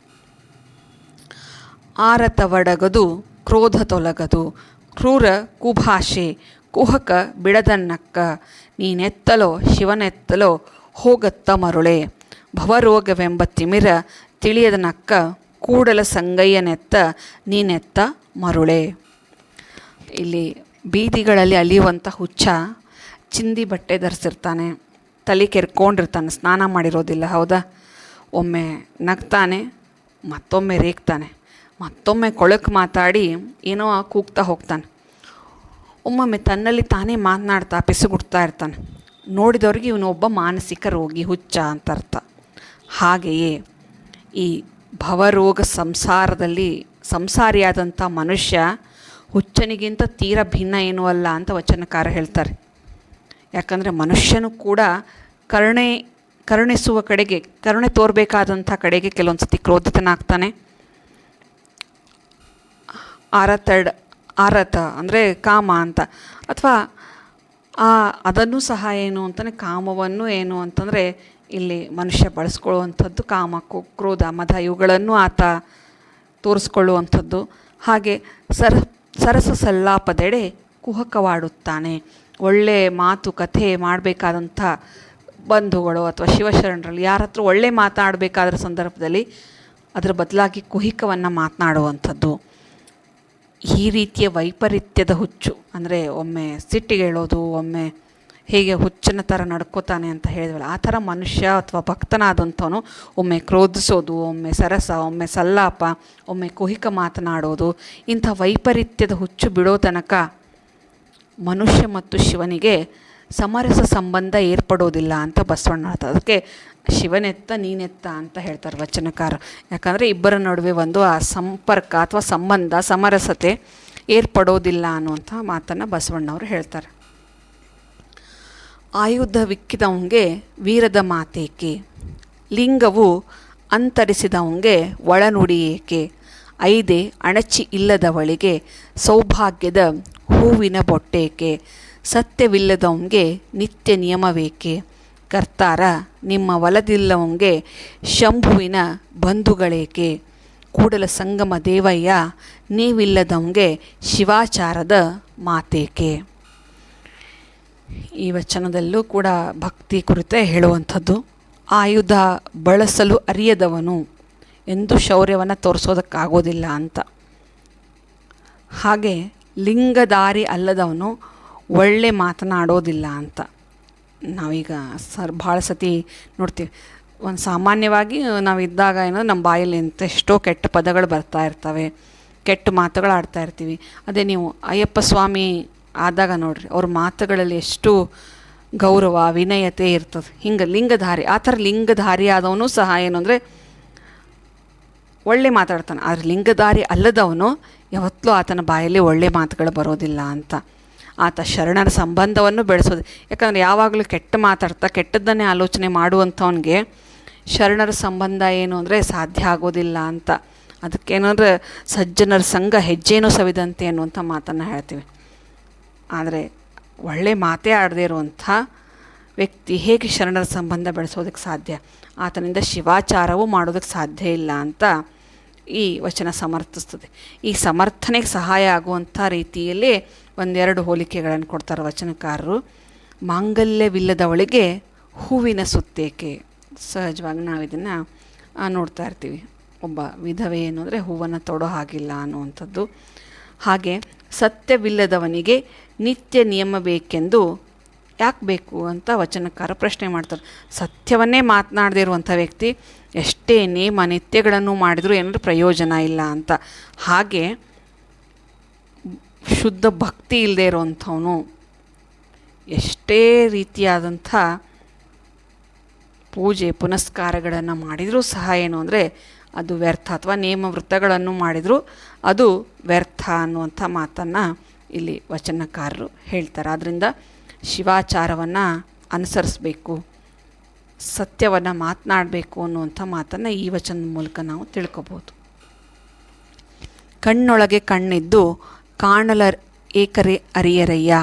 ಆರತವಡಗದು, ಕ್ರೋಧ ತೊಲಗದು. ಕ್ರೂರ ಕುಭಾಷೆ, ಕುಹಕ ಬಿಡದನ್ನಕ್ಕ ನೀನೆತ್ತಲೋ, ಶಿವನೆತ್ತಲೋ, ಹೋಗತ್ತ ಮರುಳೆ. ಭವರೋಗವೆಂಬ ತಿಮಿರ ತಿಳಿಯದನಕ್ಕ ಕೂಡಲ ಸಂಗಯ್ಯನೆತ್ತ, ನೀನೆತ್ತ ಮರುಳೆ. ಇಲ್ಲಿ ಬೀದಿಗಳಲ್ಲಿ ಅಲಿಯುವಂಥ ಹುಚ್ಚ ಚಿಂದಿ ಬಟ್ಟೆ ಧರಿಸಿರ್ತಾನೆ. ತಲೆ ಕೆರ್ಕೊಂಡಿರ್ತಾನೆ, ಸ್ನಾನ ಮಾಡಿರೋದಿಲ್ಲ, ಹೌದಾ? ಒಮ್ಮೆ ನಗ್ತಾನೆ, ಮತ್ತೊಮ್ಮೆ ರೇಗ್ತಾನೆ. ಮತ್ತೊಮ್ಮೆ ಕೊಳಕು ಮಾತಾಡಿ ಏನೋ ಕೂಗ್ತಾ ಹೋಗ್ತಾನೆ. ಒಮ್ಮೊಮ್ಮೆ ತನ್ನಲ್ಲಿ ತಾನೇ ಮಾತನಾಡ್ತಾ ಪಿಸುಗುಡ್ತಾ ಇರ್ತಾನೆ. ನೋಡಿದವ್ರಿಗೆ ಇವನು ಒಬ್ಬ ಮಾನಸಿಕ ರೋಗಿ, ಹುಚ್ಚ ಅಂತ ಅರ್ಥ. ಹಾಗೆಯೇ ಈ ಭವರೋಗ ಸಂಸಾರದಲ್ಲಿ ಸಂಸಾರಿಯಾದಂಥ ಮನುಷ್ಯ ಹುಚ್ಚನಿಗಿಂತ ತೀರ ಭಿನ್ನ ಏನೂ ಅಲ್ಲ ಅಂತ ವಚನಕಾರ ಹೇಳ್ತಾರೆ. ಯಾಕಂದರೆ ಮನುಷ್ಯನು ಕೂಡ ಕರುಣೆ, ಕರುಣಿಸುವ ಕಡೆಗೆ, ಕರುಣೆ ತೋರಬೇಕಾದಂಥ ಕಡೆಗೆ ಕೆಲವೊಂದು ಸತಿ ಕ್ರೋಧಿತನಾಗ್ತಾನೆ. ಆರತಡ್, ಆರತ ಅಂದರೆ ಕಾಮ ಅಂತ. ಅಥವಾ ಆ ಅದನ್ನು ಸಹ ಏನು ಅಂತಾನೆ ಕಾಮವನ್ನು ಏನು ಅಂತಂದರೆ ಇಲ್ಲಿ ಮನುಷ್ಯ ಬಳಸ್ಕೊಳ್ಳುವಂಥದ್ದು ಕಾಮ ಕು ಕ್ರೋಧ, ಮದ ಇವುಗಳನ್ನು ಆತ ತೋರಿಸ್ಕೊಳ್ಳುವಂಥದ್ದು. ಹಾಗೆ ಸರ, ಸರಸ ಸಲ್ಲಾಪದೆಡೆ ಕುಹಕವಾಡುತ್ತಾನೆ. ಒಳ್ಳೆ ಮಾತು, ಕಥೆ ಮಾಡಬೇಕಾದಂಥ ಬಂಧುಗಳು ಅಥವಾ ಶಿವಶರಣರಲ್ಲಿ ಯಾರ ಹತ್ರ ಒಳ್ಳೆ ಮಾತಾಡಬೇಕಾದ್ರ ಸಂದರ್ಭದಲ್ಲಿ ಅದರ ಬದಲಾಗಿ ಕುಹಿಕವನ್ನು ಮಾತನಾಡುವಂಥದ್ದು. ಈ ರೀತಿಯ ವೈಪರೀತ್ಯದ ಹುಚ್ಚು. ಅಂದರೆ ಒಮ್ಮೆ ಸಿಟ್ಟಿಗೇಳೋದು ಒಮ್ಮೆ ಹೇಗೆ ಹುಚ್ಚನ ಥರ ನಡ್ಕೋತಾನೆ ಅಂತ ಹೇಳಿದ್ವಲ್ಲ, ಆ ಥರ ಮನುಷ್ಯ ಅಥವಾ ಭಕ್ತನಾದಂಥವನು ಒಮ್ಮೆ ಕ್ರೋಧಿಸೋದು, ಒಮ್ಮೆ ಸರಸ, ಒಮ್ಮೆ ಸಲ್ಲಾಪ, ಒಮ್ಮೆ ಕುಹಿಕ ಮಾತನಾಡೋದು, ಇಂಥ ವೈಪರೀತ್ಯದ ಹುಚ್ಚು ಬಿಡೋ ತನಕ ಮನುಷ್ಯ ಮತ್ತು ಶಿವನಿಗೆ ಸಮರಸ ಸಂಬಂಧ ಏರ್ಪಡೋದಿಲ್ಲ ಅಂತ ಬಸವಣ್ಣ ಅದಕ್ಕೆ ಶಿವನೆತ್ತ ನೀನೆತ್ತ ಅಂತ ಹೇಳ್ತಾರೆ ವಚನಕಾರ. ಯಾಕಂದರೆ ಇಬ್ಬರ ನಡುವೆ ಒಂದು ಆ ಸಂಪರ್ಕ ಅಥವಾ ಸಂಬಂಧ, ಸಮರಸತೆ ಏರ್ಪಡೋದಿಲ್ಲ ಅನ್ನುವಂಥ ಮಾತನ್ನು ಬಸವಣ್ಣವರು ಹೇಳ್ತಾರೆ. ಆಯುಧ ವಿಕ್ಕಿದವಂಗೆ ವೀರದ ಮಾತೇಕೆ? ಲಿಂಗವು ಅಂತರಿಸಿದವಂಗೆ ಏಕೆ? ಐದೆ ಅಣಚಿ ಇಲ್ಲದವಳಿಗೆ ಸೌಭಾಗ್ಯದ ಹೂವಿನ ಬೊಟ್ಟೇಕೆ? ಸತ್ಯವಿಲ್ಲದವಂಗೆ ನಿತ್ಯ ನಿಯಮವೇಕೆ? ಕರ್ತಾರ, ನಿಮ್ಮ ಒಲದಿಲ್ಲವಂಗೆ ಶಂಭುವಿನ ಬಂಧುಗಳೇಕೆ? ಕೂಡಲ ಸಂಗಮ ದೇವಯ್ಯ, ನೀವಿಲ್ಲದವಂಗೆ ಶಿವಾಚಾರದ ಮಾತೇಕೆ? ಈ ವಚನದಲ್ಲೂ ಕೂಡ ಭಕ್ತಿ ಕುರಿತೇ ಹೇಳುವಂಥದ್ದು. ಆಯುಧ ಬಳಸಲು ಅರಿಯದವನು ಎಂದು ಶೌರ್ಯವನ್ನು ತೋರಿಸೋದಕ್ಕಾಗೋದಿಲ್ಲ ಅಂತ. ಹಾಗೆ ಲಿಂಗದಾರಿ ಅಲ್ಲದವನು ಒಳ್ಳೆ ಮಾತನಾಡೋದಿಲ್ಲ ಅಂತ. ನಾವೀಗ ಸರ್ ಭಾಳ ಸತಿ ನೋಡ್ತೀವಿ. ಒಂದು ಸಾಮಾನ್ಯವಾಗಿ ನಾವು ಇದ್ದಾಗ ಏನೋ ನಮ್ಮ ಬಾಯಲ್ಲಿ ಎಂಥ ಎಷ್ಟೋ ಕೆಟ್ಟ ಪದಗಳು ಬರ್ತಾ ಇರ್ತವೆ. ಕೆಟ್ಟ ಮಾತುಗಳು ಆಡ್ತಾ ಇರ್ತೀವಿ. ಅದೇ ನೀವು ಅಯ್ಯಪ್ಪ ಸ್ವಾಮಿ ಆದಾಗ ನೋಡ್ರಿ, ಅವ್ರ ಮಾತುಗಳಲ್ಲಿ ಎಷ್ಟು ಗೌರವ, ವಿನಯತೆ ಇರ್ತದೆ. ಹಿಂಗೆ ಲಿಂಗಧಾರಿ, ಆ ಥರ ಲಿಂಗಧಾರಿ ಆದವನು ಸಹ ಏನು ಅಂದರೆ ಒಳ್ಳೆ ಮಾತಾಡ್ತಾನೆ. ಆದರೆ ಲಿಂಗಧಾರಿ ಅಲ್ಲದವನು ಯಾವತ್ತೂ ಆತನ ಬಾಯಲ್ಲಿ ಒಳ್ಳೆ ಮಾತುಗಳು ಬರೋದಿಲ್ಲ ಅಂತ. ಆತ ಶರಣರ ಸಂಬಂಧವನ್ನು ಬೆಳೆಸೋದು. ಯಾಕಂದರೆ ಯಾವಾಗಲೂ ಕೆಟ್ಟ ಮಾತಾಡ್ತಾ, ಕೆಟ್ಟದ್ದನ್ನೇ ಆಲೋಚನೆ ಮಾಡುವಂಥವನಿಗೆ ಶರಣರ ಸಂಬಂಧ ಏನು ಅಂದರೆ ಸಾಧ್ಯ ಆಗೋದಿಲ್ಲ ಅಂತ. ಅದಕ್ಕೇನಂದ್ರೆ ಸಜ್ಜನರ ಸಂಘ ಹೆಜ್ಜೇನೂ ಸವಿದಂತೆ ಅನ್ನುವಂಥ ಮಾತನ್ನು ಹೇಳ್ತೀವಿ. ಆದರೆ ಒಳ್ಳೆ ಮಾತೇ ಆಡದೇ ಇರುವಂಥ ವ್ಯಕ್ತಿ ಹೇಗೆ ಶರಣರ ಸಂಬಂಧ ಬೆಳೆಸೋದಕ್ಕೆ ಸಾಧ್ಯ? ಆತನಿಂದ ಶಿವಾಚಾರವೂ ಮಾಡೋದಕ್ಕೆ ಸಾಧ್ಯ ಇಲ್ಲ ಅಂತ ಈ ವಚನ ಸಮರ್ಥಿಸ್ತದೆ. ಈ ಸಮರ್ಥನೆಗೆ ಸಹಾಯ ಆಗುವಂಥ ರೀತಿಯಲ್ಲಿ ಒಂದೆರಡು ಹೋಲಿಕೆಗಳನ್ನು ಕೊಡ್ತಾರೆ ವಚನಕಾರರು. ಮಾಂಗಲ್ಯವಿಲ್ಲದವಳಿಗೆ ಹೂವಿನ ಸುತ್ತೇಕೆ. ಸಹಜವಾಗಿ ನಾವು ಇದನ್ನು ನೋಡ್ತಾ ಇರ್ತೀವಿ. ಒಬ್ಬ ವಿಧವೆ ಏನು ಅಂದರೆ ಹೂವನ್ನು ತೊಡೋ ಹಾಗಿಲ್ಲ ಅನ್ನುವಂಥದ್ದು. ಹಾಗೆ ಸತ್ಯವಿಲ್ಲದವನಿಗೆ ನಿತ್ಯ ನಿಯಮ ಬೇಕೆಂದು ಯಾಕೆ ಬೇಕು ಅಂತ ವಚನಕಾರ ಪ್ರಶ್ನೆ ಮಾಡ್ತಾರೆ ಸತ್ಯವನ್ನೇ ಮಾತನಾಡದೇ ಇರುವಂಥ ವ್ಯಕ್ತಿ ಎಷ್ಟೇ ನೇಮ ನಿತ್ಯಗಳನ್ನು ಮಾಡಿದರೂ ಏನಾದರೂ ಪ್ರಯೋಜನ ಇಲ್ಲ ಅಂತ. ಹಾಗೆ ಶುದ್ಧ ಭಕ್ತಿ ಇಲ್ಲದೆ ಇರುವಂಥವನು ಎಷ್ಟೇ ರೀತಿಯಾದಂಥ ಪೂಜೆ, ಪುನಸ್ಕಾರಗಳನ್ನು ಮಾಡಿದರೂ ಸಹ ಏನು ಅಂದರೆ ಅದು ವ್ಯರ್ಥ ಅಥವಾ ನೇಮ ವೃತ್ತಗಳನ್ನು ಮಾಡಿದರೂ ಅದು ವ್ಯರ್ಥ ಅನ್ನುವಂಥ ಮಾತನ್ನು ಇಲ್ಲಿ ವಚನಕಾರರು ಹೇಳ್ತಾರೆ. ಆದ್ದರಿಂದ ಶಿವಾಚಾರವನ್ನು ಅನುಸರಿಸಬೇಕು, ಸತ್ಯವನ್ನು ಮಾತನಾಡಬೇಕು ಅನ್ನುವಂಥ ಮಾತನ್ನು ಈ ವಚನದ ಮೂಲಕ ನಾವು ತಿಳ್ಕೊಬೋದು. ಕಣ್ಣೊಳಗೆ ಕಣ್ಣಿದ್ದು, ಕಾಣಲ ಏಕರೆ ಅರಿಯರಯ್ಯ.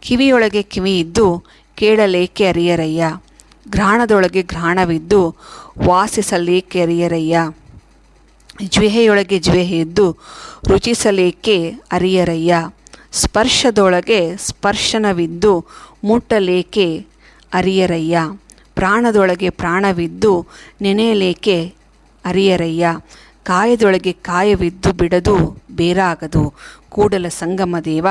ಕಿವಿಯೊಳಗೆ ಕಿವಿ ಇದ್ದು, ಕೇಳಲೇಕೆ ಅರಿಯರಯ್ಯ. ಘ್ರಾಣದೊಳಗೆ ಘ್ರಾಣವಿದ್ದು, ವಾಸಿಸಲೇಕೆ ಅರಿಯರಯ್ಯ. ಜ್ವೇಹೆಯೊಳಗೆ ಜ್ವೇಹೆ ಇದ್ದು, ರುಚಿಸಲೇಕೆ ಅರಿಯರಯ್ಯ. ಸ್ಪರ್ಶದೊಳಗೆ ಸ್ಪರ್ಶನವಿದ್ದು ಮುಟ್ಟಲೇಕೆ ಅರಿಯರಯ್ಯ? ಪ್ರಾಣದೊಳಗೆ ಪ್ರಾಣವಿದ್ದು ನೆನೆಯಲೇಕೆ ಅರಿಯರಯ್ಯ? ಕಾಯದೊಳಗೆ ಕಾಯವಿದ್ದು ಬಿಡದು ಬೇರಾಗದು. ಕೂಡಲ ಸಂಗಮ ದೇವ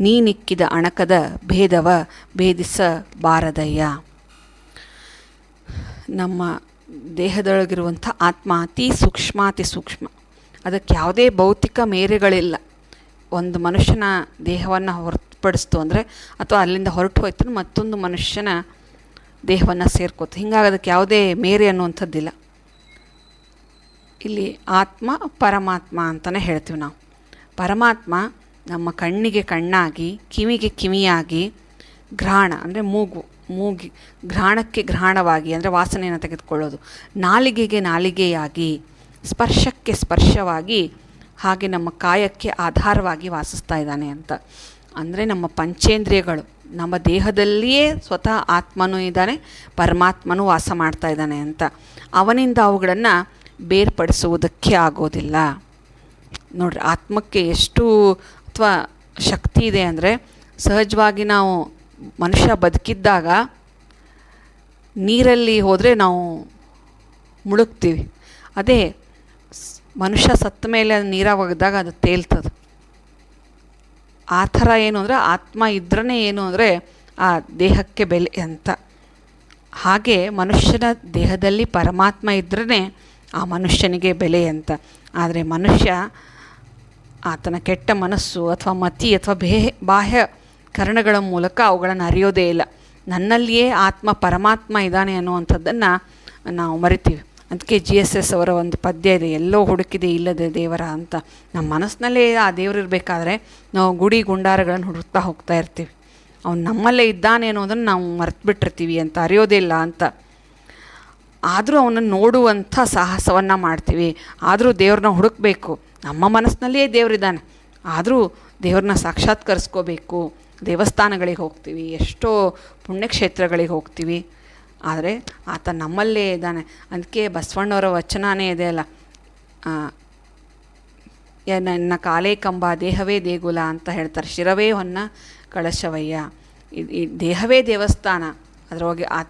ನೀನಿಕ್ಕಿದ ಅಣಕದ ಭೇದವ ಭೇದಿಸಬಾರದಯ್ಯ. ನಮ್ಮ ದೇಹದೊಳಗಿರುವಂಥ ಆತ್ಮ ಅತಿ ಸೂಕ್ಷ್ಮಾತಿ ಸೂಕ್ಷ್ಮ. ಅದಕ್ಕೆ ಯಾವುದೇ ಭೌತಿಕ ಮೇರೆಗಳಿಲ್ಲ. ಒಂದು ಮನುಷ್ಯನ ದೇಹವನ್ನು ಹೊರತುಪಡಿಸ್ತು ಅಂದರೆ ಅಥವಾ ಅಲ್ಲಿಂದ ಹೊರಟು ಹೋಯ್ತು ಮತ್ತೊಂದು ಮನುಷ್ಯನ ದೇಹವನ್ನು ಸೇರ್ಕೋತು. ಹಿಂಗಾಗೋದಕ್ಕೆ ಯಾವುದೇ ಮೇರೆ ಅನ್ನುವಂಥದ್ದಿಲ್ಲ. ಇಲ್ಲಿ ಆತ್ಮ, ಪರಮಾತ್ಮ ಅಂತಲೇ ಹೇಳ್ತೀವಿ ನಾವು. ಪರಮಾತ್ಮ ನಮ್ಮ ಕಣ್ಣಿಗೆ ಕಣ್ಣಾಗಿ, ಕಿವಿಗೆ ಕಿವಿಯಾಗಿ, ಘ್ರಾಣ ಅಂದರೆ ಮೂಗು, ಮೂಗಿ, ಘ್ರಾಣಕ್ಕೆ ಘ್ರಾಣವಾಗಿ ಅಂದರೆ ವಾಸನೆಯನ್ನು ತೆಗೆದುಕೊಳ್ಳೋದು. ನಾಲಿಗೆಗೆ ನಾಲಿಗೆಯಾಗಿ, ಸ್ಪರ್ಶಕ್ಕೆ ಸ್ಪರ್ಶವಾಗಿ ಹಾಗೆ ನಮ್ಮ ಕಾಯಕ್ಕೆ ಆಧಾರವಾಗಿ ವಾಸಿಸ್ತಾ ಇದ್ದಾನೆ ಅಂತ. ಅಂದರೆ ನಮ್ಮ ಪಂಚೇಂದ್ರಿಯಗಳು, ನಮ್ಮ ದೇಹದಲ್ಲಿಯೇ ಸ್ವತಃ ಆತ್ಮನೂ ಇದ್ದಾನೆ, ಪರಮಾತ್ಮನೂ ವಾಸ ಮಾಡ್ತಾ ಇದ್ದಾನೆ ಅಂತ. ಅವನಿಂದ ಅವುಗಳನ್ನು ಬೇರ್ಪಡಿಸುವುದಕ್ಕೆ ಆಗೋದಿಲ್ಲ. ನೋಡ್ರಿ, ಆತ್ಮಕ್ಕೆ ಎಷ್ಟು ಅಥವಾ ಶಕ್ತಿ ಇದೆ ಅಂದರೆ, ಸಹಜವಾಗಿ ನಾವು ಮನುಷ್ಯ ಬದುಕಿದ್ದಾಗ ನೀರಲ್ಲಿ ಹೋದರೆ ನಾವು ಮುಳುಗ್ತೀವಿ. ಅದೇ ಮನುಷ್ಯ ಸತ್ತ ಮೇಲೆ ಅದು ಒಗೆದಾಗ ಅದು ತೇಲ್ತದೆ. ಆ ಥರ ಏನು ಅಂದರೆ ಆತ್ಮ ಇದ್ರೇ ಏನು ಅಂದರೆ ಆ ದೇಹಕ್ಕೆ ಬೆಲೆ ಅಂತ. ಹಾಗೆ ಮನುಷ್ಯನ ದೇಹದಲ್ಲಿ ಪರಮಾತ್ಮ ಇದ್ರೇ ಆ ಮನುಷ್ಯನಿಗೆ ಬೆಲೆ ಅಂತ. ಆದರೆ ಮನುಷ್ಯ ಆತನ ಕೆಟ್ಟ ಮನಸ್ಸು ಅಥವಾ ಮತಿ ಅಥವಾ ಬೇ ಬಾಹ್ಯ ಕರಣಗಳ ಮೂಲಕ ಅವುಗಳನ್ನು ಅರಿಯೋದೇ ಇಲ್ಲ. ನನ್ನಲ್ಲಿಯೇ ಆತ್ಮ ಪರಮಾತ್ಮ ಇದ್ದಾನೆ ಅನ್ನುವಂಥದ್ದನ್ನು ನಾವು ಮರಿತೀವಿ. ಅದಕ್ಕೆ ಜಿ ಎಸ್ ಎಸ್ ಅವರ ಒಂದು ಪದ್ಯ ಇದೆ, ಎಲ್ಲೋ ಹುಡುಕಿದೆ ಇಲ್ಲದೆ ದೇವರ ಅಂತ. ನಮ್ಮ ಮನಸ್ಸಿನಲ್ಲೇ ಆ ದೇವರು ಇರಬೇಕಾದ್ರೆ ನಾವು ಗುಡಿ ಗುಂಡಾರಗಳನ್ನು ಹುಡುಕ್ತಾ ಹೋಗ್ತಾ ಇರ್ತೀವಿ. ಅವ್ನು ನಮ್ಮಲ್ಲೇ ಇದ್ದಾನೆ ಅನ್ನೋದನ್ನು ನಾವು ಮರ್ತು ಬಿಟ್ಟಿರ್ತೀವಿ ಅಂತ, ಅರಿಯೋದೇ ಇಲ್ಲ ಅಂತ. ಆದರೂ ಅವನನ್ನು ನೋಡುವಂಥ ಸಾಹಸವನ್ನು ಮಾಡ್ತೀವಿ. ಆದರೂ ದೇವ್ರನ್ನ ಹುಡುಕಬೇಕು. ನಮ್ಮ ಮನಸ್ಸಿನಲ್ಲಿಯೇ ದೇವರಿದ್ದಾನೆ ಆದರೂ ದೇವ್ರನ್ನ ಸಾಕ್ಷಾತ್ಕರಿಸ್ಕೋಬೇಕು. ದೇವಸ್ಥಾನಗಳಿಗೆ ಹೋಗ್ತೀವಿ, ಎಷ್ಟೋ ಪುಣ್ಯಕ್ಷೇತ್ರಗಳಿಗೆ ಹೋಗ್ತೀವಿ. ಆದರೆ ಆತ ನಮ್ಮಲ್ಲೇ ಇದ್ದಾನೆ. ಅದಕ್ಕೆ ಬಸವಣ್ಣವರ ವಚನಾನೇ ಇದೆ ಅಲ್ಲ. ನನ್ನ ಕಾಲೇ ಕಂಬ, ದೇಹವೇ ದೇಗುಲ ಅಂತ ಹೇಳ್ತಾರೆ. ಶಿರವೇ ಹೊನ್ನ ಕಳಶವಯ್ಯ. ಈ ದೇಹವೇ ದೇವಸ್ಥಾನ. ಅದರೊಳಗೆ ಆ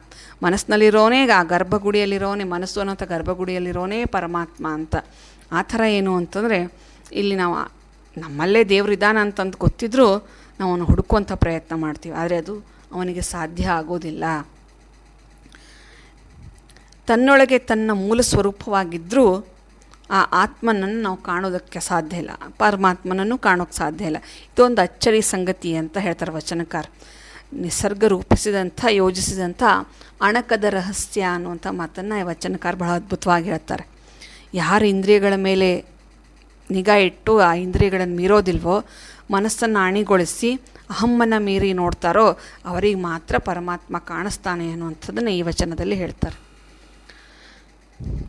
ಮನಸ್ಸಿನಲ್ಲಿರೋನೇ ಆ ಗರ್ಭಗುಡಿಯಲ್ಲಿರೋನೇ, ಮನಸ್ಸು ಅನ್ನೋಂಥ ಗರ್ಭಗುಡಿಯಲ್ಲಿರೋನೇ ಪರಮಾತ್ಮ ಅಂತ. ಆ ಥರ ಏನು ಅಂತಂದರೆ, ಇಲ್ಲಿ ನಾವು ನಮ್ಮಲ್ಲೇ ದೇವರಿದ್ದಾನ ಅಂತಂದು ಗೊತ್ತಿದ್ರೂ ನಾವು ಅವನು ಹುಡುಕುವಂಥ ಪ್ರಯತ್ನ ಮಾಡ್ತೀವಿ. ಆದರೆ ಅದು ಅವನಿಗೆ ಸಾಧ್ಯ ಆಗೋದಿಲ್ಲ. ತನ್ನೊಳಗೆ ತನ್ನ ಮೂಲ ಸ್ವರೂಪವಾಗಿದ್ದರೂ ಆ ಆತ್ಮನನ್ನು ನಾವು ಕಾಣೋದಕ್ಕೆ ಸಾಧ್ಯ ಇಲ್ಲ. ಪರಮಾತ್ಮನನ್ನು ಕಾಣೋಕ್ಕೆ ಸಾಧ್ಯ ಇಲ್ಲ. ಇದೊಂದು ಅಚ್ಚರಿ ಸಂಗತಿ ಅಂತ ಹೇಳ್ತಾರೆ ವಚನಕಾರ. ನಿಸರ್ಗ ರೂಪಿಸಿದಂಥ, ಯೋಜಿಸಿದಂಥ ಅಣಕದ ರಹಸ್ಯ ಅನ್ನುವಂಥ ಮಾತನ್ನು ವಚನಕಾರ ಬಹಳ ಅದ್ಭುತವಾಗಿ ಹೇಳ್ತಾರೆ. ಯಾರು ಇಂದ್ರಿಯಗಳ ಮೇಲೆ ನಿಗಾ ಇಟ್ಟು ಆ ಇಂದ್ರಿಯಗಳನ್ನು ಮೀರೋದಿಲ್ವೋ, ಮನಸ್ಸನ್ನು ಅಣಿಗೊಳಿಸಿ ಅಹಮ್ಮನ ಮೀರಿ ನೋಡ್ತಾರೋ, ಅವರಿಗೆ ಮಾತ್ರ ಪರಮಾತ್ಮ ಕಾಣಿಸ್ತಾನೆ ಅನ್ನುವಂಥದ್ದನ್ನು ಈ ವಚನದಲ್ಲಿ ಹೇಳ್ತಾರೆ.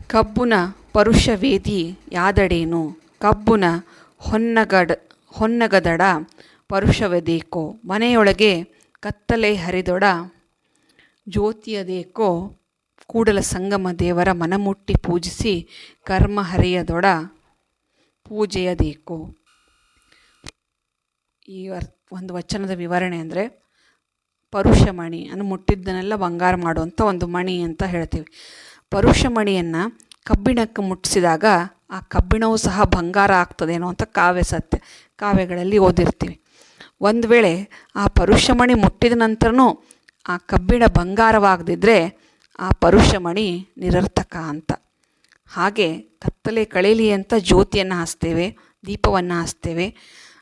ಕಬ್ಬುನ ಪರುಷವೇದಿ ಯಾದಡೇನು? ಕಬ್ಬುನ ಹೊನ್ನಗಡ, ಹೊನ್ನಗದಡ ಪರುಷವದೇಕೋ? ಮನೆಯೊಳಗೆ ಕತ್ತಲೆ ಹರಿದೊಡ ಜ್ಯೋತಿಯದೇಕೋ? ಕೂಡಲ ಸಂಗಮ ದೇವರ ಮನಮುಟ್ಟಿ ಪೂಜಿಸಿ ಕರ್ಮ ಹರಿಯದೊಡ ಪೂಜೆಯದೇಕೋ? ಈ ಒಂದು ವಚನದ ವಿವರಣೆ ಅಂದರೆ ಪರುಷಮಣಿ, ಅನ್ನು ಮುಟ್ಟಿದ್ದನ್ನೆಲ್ಲ ಬಂಗಾರ ಮಾಡುವಂಥ ಒಂದು ಮಣಿ ಅಂತ ಹೇಳ್ತೀವಿ. ಪರುಷಮಣಿಯನ್ನು ಕಬ್ಬಿಣಕ್ಕೆ ಮುಟ್ಟಿಸಿದಾಗ ಆ ಕಬ್ಬಿಣವು ಸಹ ಬಂಗಾರ ಆಗ್ತದೇನೋ ಅಂತ ಕಾವ್ಯ ಸತ್ಯ. ಕಾವ್ಯಗಳಲ್ಲಿ ಓದಿರ್ತೀವಿ. ಒಂದು ವೇಳೆ ಆ ಪರುಷಮಣಿ ಮುಟ್ಟಿದ ನಂತರನೂ ಆ ಕಬ್ಬಿಣ ಬಂಗಾರವಾಗದಿದ್ದರೆ ಆ ಪರುಷಮಣಿ ನಿರರ್ಥಕ ಅಂತ. ಹಾಗೆ ಕತ್ತಲೆ ಕಳೀಲಿ ಅಂತ ಜ್ಯೋತಿಯನ್ನು ಹಚ್ತೇವೆ ದೀಪವನ್ನು ಹಚ್ತೇವೆ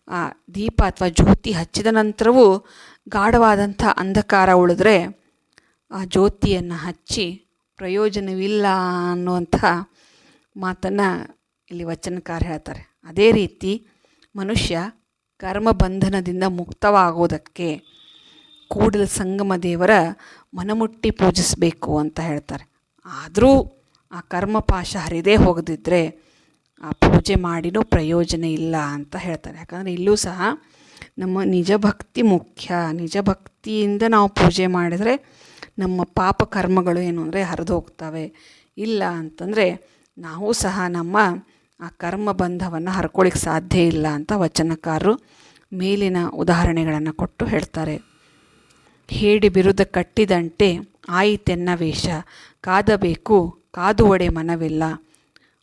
ಆ ದೀಪ ಅಥವಾ ಜ್ಯೋತಿ ಹಚ್ಚಿದ ನಂತರವೂ ಗಾಢವಾದಂಥ ಅಂಧಕಾರ ಉಳಿದ್ರೆ ಆ ಜ್ಯೋತಿಯನ್ನು ಹಚ್ಚಿ ಪ್ರಯೋಜನವಿಲ್ಲ ಅನ್ನುವಂಥ ಮಾತನ್ನು ಇಲ್ಲಿ ವಚನಕಾರ ಹೇಳ್ತಾರೆ. ಅದೇ ರೀತಿ ಮನುಷ್ಯ ಕರ್ಮಬಂಧನದಿಂದ ಮುಕ್ತವಾಗೋದಕ್ಕೆ ಕೂಡಲ ಸಂಗಮ ದೇವರ ಮನಮುಟ್ಟಿ ಪೂಜಿಸಬೇಕು ಅಂತ ಹೇಳ್ತಾರೆ. ಆದರೂ ಆ ಕರ್ಮಪಾಶ ಹರಿದೇ ಹೋಗದಿದ್ದರೆ ಆ ಪೂಜೆ ಮಾಡಿನೂ ಪ್ರಯೋಜನ ಇಲ್ಲ ಅಂತ ಹೇಳ್ತಾರೆ. ಯಾಕಂದರೆ ಇಲ್ಲೂ ಸಹ ನಮ್ಮ ನಿಜ ಭಕ್ತಿ ಮುಖ್ಯ. ನಿಜ ಭಕ್ತಿಯಿಂದ ನಾವು ಪೂಜೆ ಮಾಡಿದರೆ ನಮ್ಮ ಪಾಪ ಕರ್ಮಗಳು ಏನು ಅಂದರೆ ಹರಿದು ಹೋಗ್ತವೆ. ಇಲ್ಲ ಅಂತಂದರೆ ನಾವು ಸಹ ನಮ್ಮ ಆ ಕರ್ಮ ಬಂಧವನ್ನು ಹರ್ಕೊಳ್ಳಿಕ್ಕೆ ಸಾಧ್ಯ ಇಲ್ಲ ಅಂತ ವಚನಕಾರರು ಮೇಲಿನ ಉದಾಹರಣೆಗಳನ್ನು ಕೊಟ್ಟು ಹೇಳ್ತಾರೆ. ಹೇಡಿ ಬಿರುದ ಕಟ್ಟಿದಂತೆ ಆಯಿತೆನ್ನ ವೇಷ. ಕಾದಬೇಕು ಕಾದು ಒಡೆ ಮನವಿಲ್ಲ.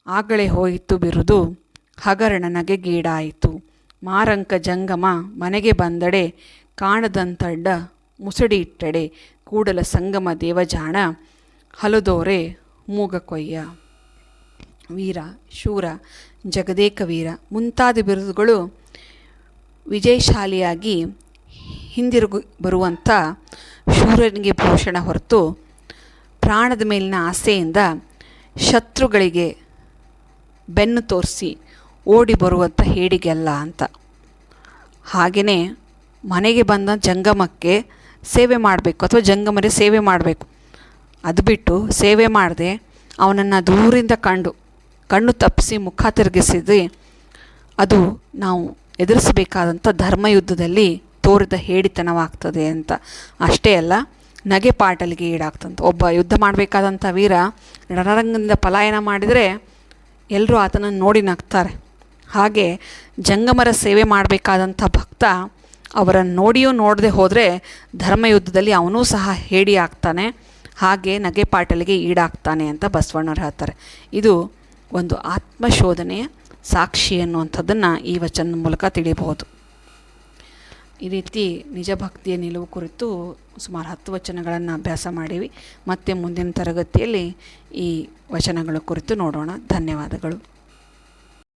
ಆಗಲೇ ಹೋಯಿತು ಬಿರುದು ಹಗರಣನಗೆ ಗೀಡಾಯಿತು. ಮಾರಂಕ ಜಂಗಮ ಮನೆಗೆ ಬಂದಡೆ ಕಾಣದಂತಡ್ಡ ಮುಸುಡಿ ಇಟ್ಟಡೆ. ಕೂಡಲ ಸಂಗಮ ದೇವಜಾಣ, ಹಲದೋರೆ, ಮೂಗಕೊಯ್ಯ. ವೀರ, ಶೂರ, ಜಗದೇಕ ವೀರ ಮುಂತಾದ ಬಿರುದುಗಳು ವಿಜಯಶಾಲಿಯಾಗಿ ಹಿಂದಿರುಗು ಬರುವಂಥ ಶೂರನಿಗೆ ಭೂಷಣ ಹೊರತು ಪ್ರಾಣದ ಮೇಲಿನ ಆಸೆಯಿಂದ ಶತ್ರುಗಳಿಗೆ ಬೆನ್ನು ತೋರಿಸಿ ಓಡಿ ಬರುವಂಥ ಹೇಡಿಗೆಲ್ಲ ಅಂತ. ಹಾಗೆಯೇ ಮನೆಗೆ ಬಂದ ಜಂಗಮಕ್ಕೆ ಸೇವೆ ಮಾಡಬೇಕು ಅಥವಾ ಜಂಗಮರೆ ಸೇವೆ ಮಾಡಬೇಕು. ಅದು ಬಿಟ್ಟು ಸೇವೆ ಮಾಡದೆ ಅವನನ್ನು ದೂರಿಂದ ಕಂಡು, ಕಣ್ಣು ತಪ್ಪಿಸಿ ಮುಖ ತಿರುಗಿಸಿದ್ರೆ ಅದು ನಾವು ಎದುರಿಸಬೇಕಾದಂಥ ಧರ್ಮಯುದ್ಧದಲ್ಲಿ ತೋರಿದ ಹೇಡಿತನವಾಗ್ತದೆ ಅಂತ. ಅಷ್ಟೇ ಅಲ್ಲ, ನಗೆ ಪಾಟಲಿಗೆ ಈಡಾಗ್ತಂತ. ಒಬ್ಬ ಯುದ್ಧ ಮಾಡಬೇಕಾದಂಥ ವೀರ ರಣರಂಗದಿಂದ ಪಲಾಯನ ಮಾಡಿದರೆ ಎಲ್ಲರೂ ಆತನನ್ನು ನೋಡಿ ನಗ್ತಾರೆ. ಹಾಗೆ ಜಂಗಮರ ಸೇವೆ ಮಾಡಬೇಕಾದಂಥ ಭಕ್ತ ಅವರನ್ನು ನೋಡಿಯೂ ನೋಡದೆ ಹೋದರೆ ಧರ್ಮಯುದ್ಧದಲ್ಲಿ ಅವನೂ ಸಹ ಹೇಡಿ ಆಗ್ತಾನೆ, ಹಾಗೆ ನಗೆ ಪಾಟಲಿಗೆ ಈಡಾಗ್ತಾನೆ ಅಂತ ಬಸವಣ್ಣವ್ರು ಹೇಳ್ತಾರೆ. ಇದು ಒಂದು ಆತ್ಮಶೋಧನೆಯ ಸಾಕ್ಷಿ ಅನ್ನುವಂಥದ್ದನ್ನು ಈ ವಚನದ ಮೂಲಕ ತಿಳಿಯಬಹುದು. ಈ ರೀತಿ ನಿಜ ಭಕ್ತಿಯ ನಿಲುವು ಕುರಿತು ಸುಮಾರು ಹತ್ತು ವಚನಗಳನ್ನು ಅಭ್ಯಾಸ ಮಾಡೀವಿ. ಮತ್ತೆ ಮುಂದಿನ ತರಗತಿಯಲ್ಲಿ ಈ ವಚನಗಳ ಕುರಿತು ನೋಡೋಣ. ಧನ್ಯವಾದಗಳು.